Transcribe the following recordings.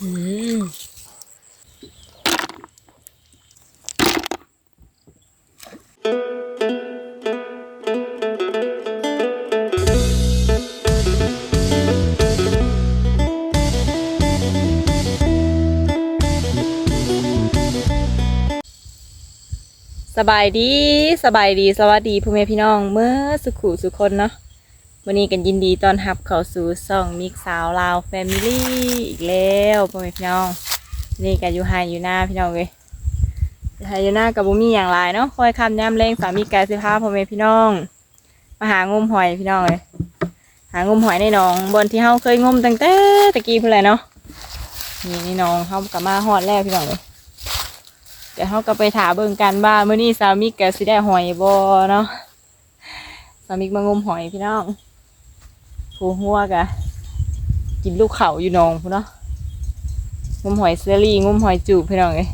อืมสบายดีสบายดีสวัสดีพ่อแม่พี่น้องเมื่อสุขุสุขคนเนาะ วันนี้กันยินดีต้อนรับเข้าสู่ช่องมิกสาวลาวแฟมิลี่อีกแล้วพ่อแม่พี่น้อง นี่กันอยู่ไฮอยู่หน้าพี่น้องเลยอยู่ไฮอยู่หน้ากับบุมีอย่างไรเนาะคอยคำแนมเล่งสามีกายสื้อผ้าพ่อแม่พี่น้อง มาหางมหอยพี่น้องเลยหางมหอยในหนองบนที่เฮาเคยงมตั้งแต่ตะกี้เพื่อนแหละเนาะนี่นี่น้องเฮากลับมาฮอดแล้วพี่น้องเลยเดี๋ยวเฮาก็ไปถาเบิ่งกันว่าเมื้อนี้สามีกายสิได้หอยบ่เนาะสามีมางมหอยพี่น้อง ผู้หัวกะ กินลูกเขาอยู่นองพู้นเนาะงมหอยเซรี่งมหอยจูบพี่น้องเอ้ย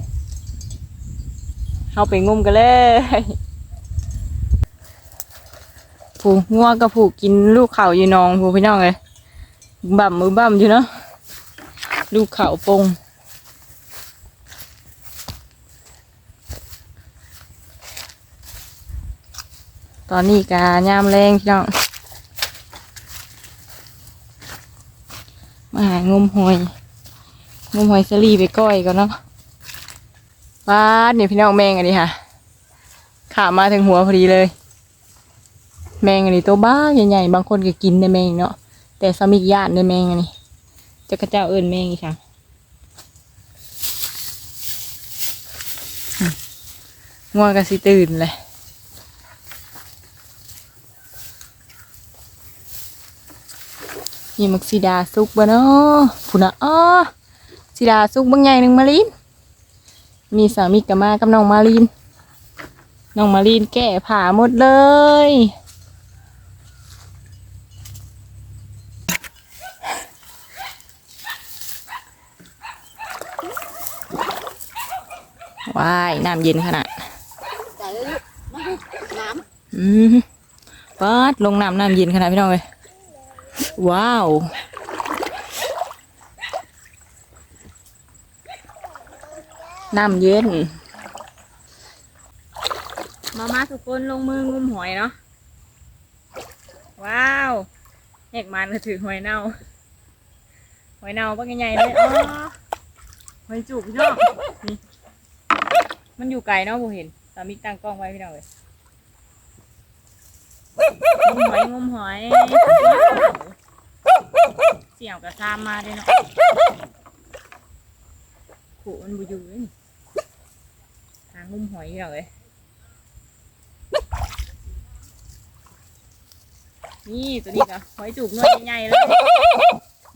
เอาไปงมกันเลยผูงัวกับผูกกินลูกเขาอยู่นองผูพี่น้องเลยบ่ำมือบ่ำอยู่เนาะลูกเขาปงตอนนี้กายามแรงพี่น้อง มาหางมหอยงมหอยสลีไปก้อยก่อนเนาะว้าเนี่ยพี่น้องแมงอันนี้ค่ะขามาถึงหัวพอดีเลย แมงอันนี้ตัวบ้าใหญ่ๆบางคนก็กินในแมงเนาะแต่สมิกญาติในแมงอันนี้จะกระเจ้าเอิญแมงอีกค่ะอืมง่วงก็สิตื่นเลย มีมักซีดาซุกบ่เนาะผู้นะอ้อสิดาสุกบางใหญ่หนึ่งมาลีนมีสามีกับมากับน้องมาลีนน้องมาลีนแก่ผ่าหมดเลยว้ายน้ำเย็นขนาดแต่ลูกมาลูกน้อืมปัดลงน้ำน้ำเย็นขนาดพี่น้องเลย ว้าว น้ำเย็น มามาทุกคนลงมืองุมหอยเนาะ ว้าวแหกมันก็ถือหอยเน่า หอยเน่าเป็นใหญ่ๆเลยอ๋อหอยจุกพี่น้องนี่ มันอยู่ไกลเนาะผมเห็น สามีตั้งกล้องไว้พี่น้องเลยง มหอยงมหอย เสี่ยวกับซามมาด้วยเนาะขู่มันบูอยู่เลยนี่หางมหอยเหรอเลยนี่ตัวนี้ก็หอยจูบหน่วยใหญ่ๆเลย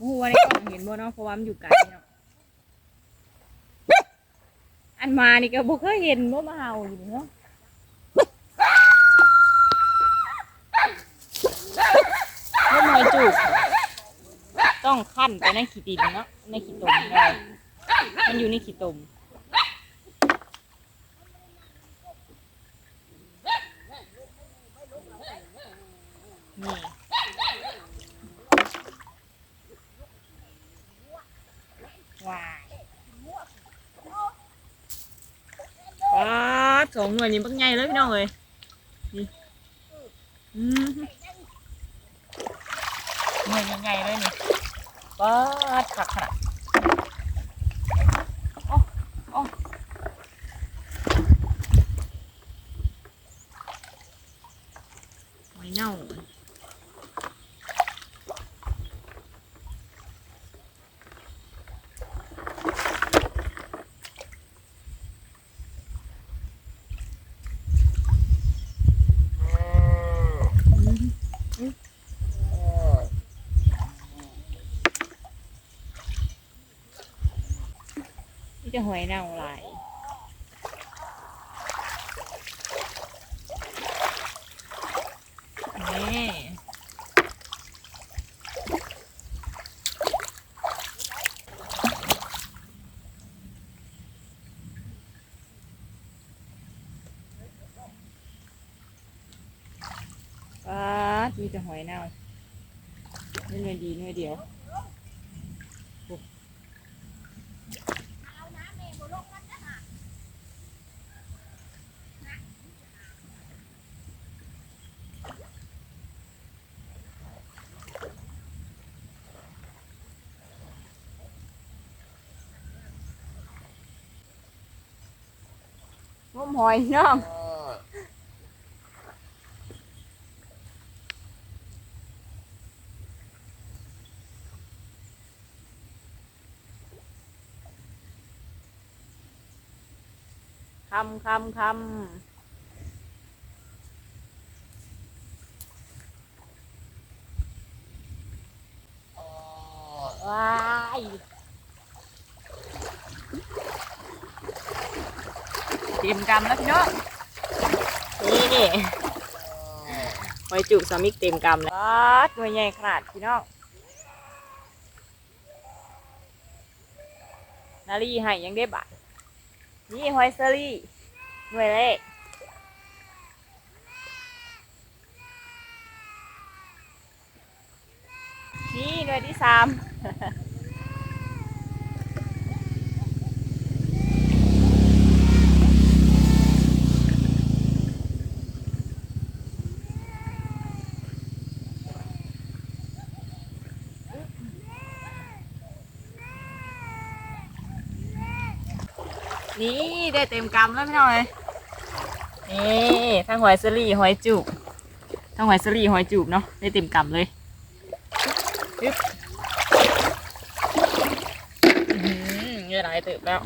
หัวในกล้องเห็นบ่เนาะเพราะว่ามันอยู่ไกลเนาะอันมานี่ก็บ่เคยเห็นบ่มาเห่าอยู่เนาะ เมื่อมอยจูบต้องขั้ นไปในขี้ดินเนาะในขี้ตมได้มันอยู่ในขี้ตมนี่ว้าว้าสองหน่วยนี้บักใหญ่เลยพี่น้องเลยนี่อืมหน่วยใหญ่ๆเลยนี่ ป๊าดผักขนาดโอ้โอ้หอยเน่านี่ จะหอยน่าหลายนี่ป๊าดมีแต่หอยน่านี่หน่วยดีหน่วยเดียว งมหอยพี่น้องคำคำคำว้าย เตรียมกำแล้วพี่น้องนี่หอยจุกสามิกเต็มกำเลยว้าดหน่วยใหญ่ขนาดพี่น้องนาลีให้ยังได้บาทนี่หอยเซอรี่หน่วยแรกนี่หน่วยที่สาม นี่ได้เต็มกำแล้วพี่น้อยนี่ทั้งหอยสลีหอยจูบทั้งหอยสลีหอยจูบเนาะได้เต็มกำเลยยึบเยอะหลายเติบแล้ว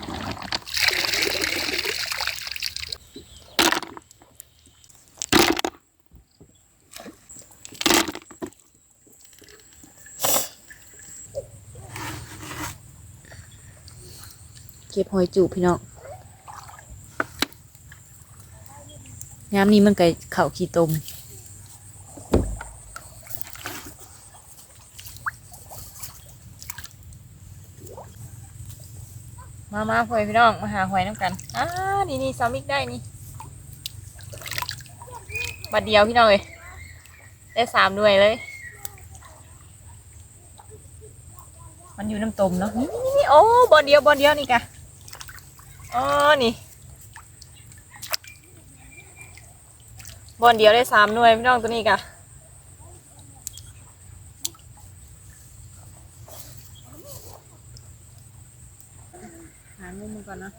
เก็บหอยจูบพี่น้อง ยามนี้มันไก่เข่าขี้ตมมามาหอยพี่น้อง มาหาหอยน้ำกันอ่านี่นี่ซามิกได้นี่บัดเดียวพี่น้องเลยได้สามหน่วยเลย มันอยู่น้ำตมเนาะนี่นี่นี่โอ้บอลเดียวบอลเดียวนี่กะ อ๋อ นี่ บอลเดียวได้สามหน่วยพี่น้องตัวนี้กะหามุมมันก่อนนะ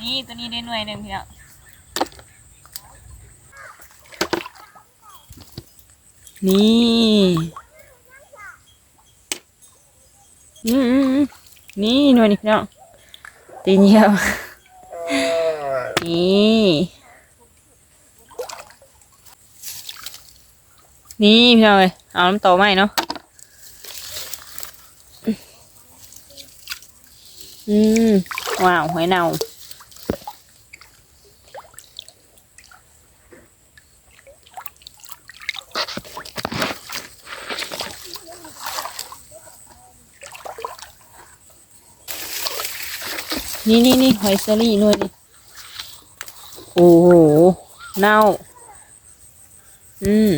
นี่ตัวนี้ได้หน่วยหนึ่งพี่น้องนี่ อืมอืมอืม นี่นวลนี่พี่น้องตีนเยี่ยวนี่นี่พี่น้องเลยเอาน้ำโตไหมเนาะอืมว้าวหอยเน่า นี่นี่นี่หอยเซอรี่นวยนี่โอ้โหเน่า อืม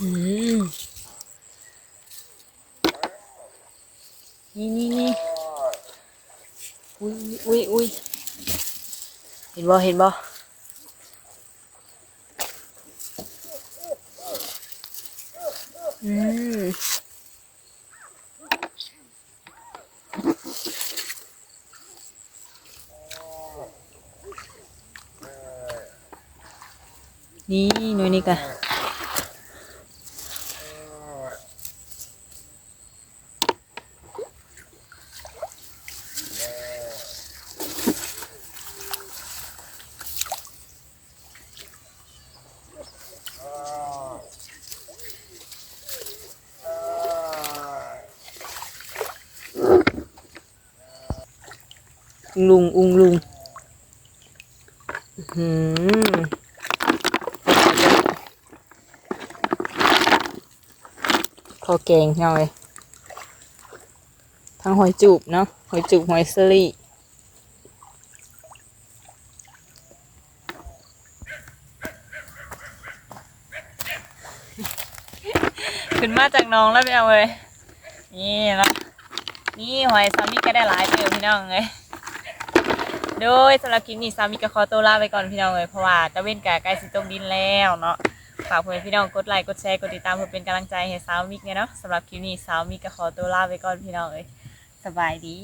อืมนี่นี่นี่ อุ้ยอุ้ยเห็นบ่เห็นบ่อืมนี่หน่วยนี่กะ ลุง อุงลุงหือพอแกงเงาเลยทั้งหอยจูบเนาะหอยจูบหอยสลี่ขึ้นมาจากน้องแล้วพี่น้องเลยนี่เนาะนี่หอยซามิก็ได้หลายเติมพี่น้องเลย โดยสำหรับคลิปนี้ซามิก็ขอตัวลาไปก่อนพี่น้องเลยเพราะว่าตะเว้นกะใกล้สิตกดินแล้วเนาะฝากเพื่อนพี่น้องกดไลค์กดแชร์กดติดตามเพื่อเป็นกำลังใจให้สาวมิกเนี่ยเนาะสำหรับคลิปนี้สาวมิกก็ขอตัวลาไปก่อนพี่น้องเลยสบายดี